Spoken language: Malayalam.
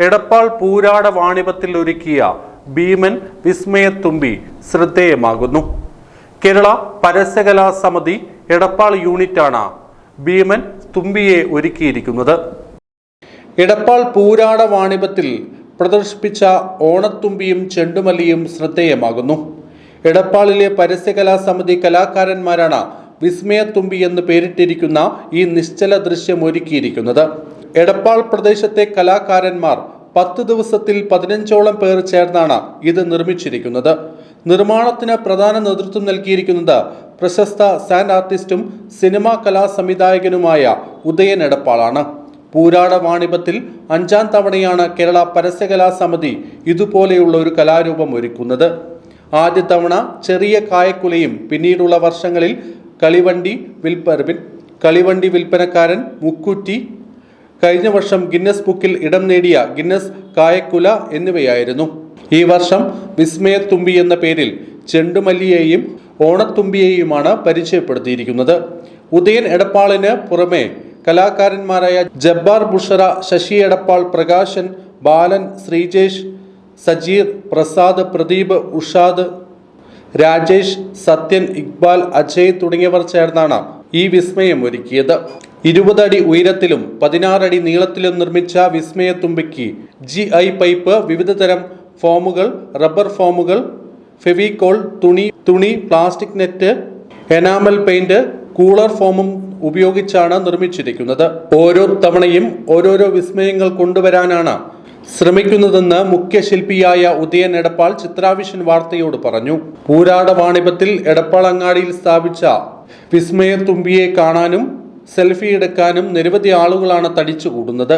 എടപ്പാൾ പൂരാട വാണിപത്തിൽ ഒരുക്കിയ ഭീമൻ വിസ്മയത്തുമ്പി ശ്രദ്ധേയമാകുന്നു. കേരള പരസ്യകലാ സമിതി എടപ്പാൾ യൂണിറ്റാണ് ഭീമൻ തുമ്പിയെ ഒരുക്കിയിരിക്കുന്നത്. എടപ്പാൾ പൂരാട വാണിപത്തിൽ പ്രദർശിപ്പിച്ച ഓണത്തുമ്പിയും ചെണ്ടുമല്ലിയും ശ്രദ്ധേയമാകുന്നു. എടപ്പാളിലെ പരസ്യകലാ സമിതി കലാകാരന്മാരാണ് വിസ്മയത്തുമ്പി എന്ന് പേരിട്ടിരിക്കുന്ന ഈ നിശ്ചല ദൃശ്യം ഒരുക്കിയിരിക്കുന്നത്. എടപ്പാൾ പ്രദേശത്തെ കലാകാരന്മാർ പത്ത് ദിവസത്തിൽ പതിനഞ്ചോളം പേർ ചേർന്നാണ് ഇത് നിർമ്മിച്ചിരിക്കുന്നത്. നിർമ്മാണത്തിന് പ്രധാന നേതൃത്വം നൽകിയിരിക്കുന്നത് പ്രശസ്ത സാൻഡ് ആർട്ടിസ്റ്റും സിനിമാ കലാ സംവിധായകനുമായ ഉദയൻ എടപ്പാളാണ്. പൂരാട വാണിഭത്തിൽ അഞ്ചാം തവണയാണ് കേരള പരസ്യകലാ സമിതി ഇതുപോലെയുള്ള ഒരു കലാരൂപം ഒരുക്കുന്നത്. ആദ്യ തവണ ചെറിയ കായക്കുലയും പിന്നീടുള്ള വർഷങ്ങളിൽ കളിവണ്ടി വിൽപ്പർവിൻ കളിവണ്ടി വിൽപ്പനക്കാരൻ മുക്കുറ്റി കഴിഞ്ഞ വർഷം ഗിന്നസ് ബുക്കിൽ ഇടം നേടിയ ഗിന്നസ് കായക്കുല എന്നിവയായിരുന്നു. ഈ വർഷം വിസ്മയത്തുമ്പി എന്ന പേരിൽ ചെണ്ടുമല്ലിയെയും ഓണത്തുമ്പിയെയുമാണ് പരിചയപ്പെടുത്തിയിരിക്കുന്നത്. ഉദയൻ എടപ്പാളിന് പുറമെ കലാകാരന്മാരായ ജബ്ബാർ ബുഷറ ശശി എടപ്പാൾ പ്രകാശൻ ബാലൻ ശ്രീജേഷ് സജീർ പ്രസാദ് പ്രദീപ് ഉഷാദ് രാജേഷ് സത്യൻ ഇക്ബാൽ അജയ് തുടങ്ങിയവർ ചേർന്നാണ് ഈ വിസ്മയം ഒരുക്കിയത്. ഇരുപത് അടി ഉയരത്തിലും പതിനാറടി നീളത്തിലും നിർമ്മിച്ച വിസ്മയത്തുമ്പിക്ക് ജി ഐ പൈപ്പ് വിവിധതരം ഫോമുകൾ റബ്ബർ ഫോമുകൾ ഫെവിക്കോൾ തുണി തുണി plastic net enamel paint cooler ഫോമും ഉപയോഗിച്ചാണ് നിർമ്മിച്ചിരിക്കുന്നത്. ഓരോ തവണയും ഓരോരോ വിസ്മയങ്ങൾ കൊണ്ടുവരാനാണ് ശ്രമിക്കുന്നതെന്ന് മുഖ്യശില്പിയായ ഉദയൻ എടപ്പാൾ ചിത്രാവിഷൻ വാർത്തയോട് പറഞ്ഞു. പൂരാട വാണിഭത്തിൽ എടപ്പാൾ അങ്ങാടിയിൽ സ്ഥാപിച്ച വിസ്മയത്തുമ്പിയെ കാണാനും സെൽഫി എടുക്കാനും നിരവധി ആളുകളാണ് തടിച്ചുകൂടുന്നത്.